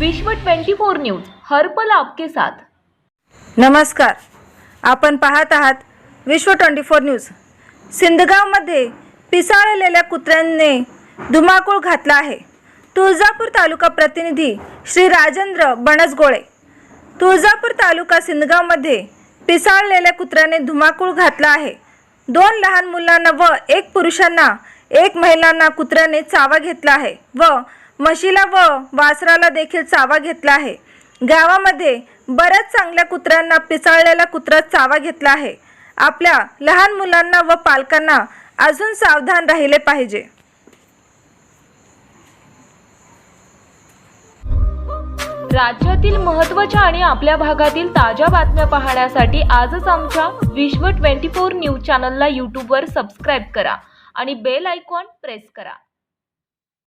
विश्व 24 न्यूज हरपल आपके साथ. नमस्कार. आपण पाहत आहात विश्व ट्वेंटी फोर न्यूज. सिंदगावमध्ये पिसाळलेल्या कुत्र्यांनी धुमाकूळ घातला आहे. तुळजापूर तालुका प्रतिनिधी श्री राजेंद्र बनसगोळे. तुळजापूर तालुका सिंदगावमध्ये पिसाळलेल्या कुत्र्याने धुमाकूळ घातला आहे. दोन लहान मुलांना व एक पुरुषांना एक महिलांना कुत्र्याने चावा घेतला आहे व म्हशीला व वासराला देखील चावा घेतला आहे. गावामध्ये बऱ्याच चांगल्या कुत्र्यांना पिसाळलेला कुत्रा चावा घेतला आहे. आपल्या लहान मुलांना व पालकांना अजून सावधान राहिले पाहिजे. राज्यातील महत्त्वाच्या आणि आपल्या भागातील ताज्या बातम्या पाहण्यासाठी आजच आमच्या विश्व 24 न्यूज चॅनलला यूट्यूबवर सबस्क्राईब करा आणि बेल आयकॉन प्रेस करा.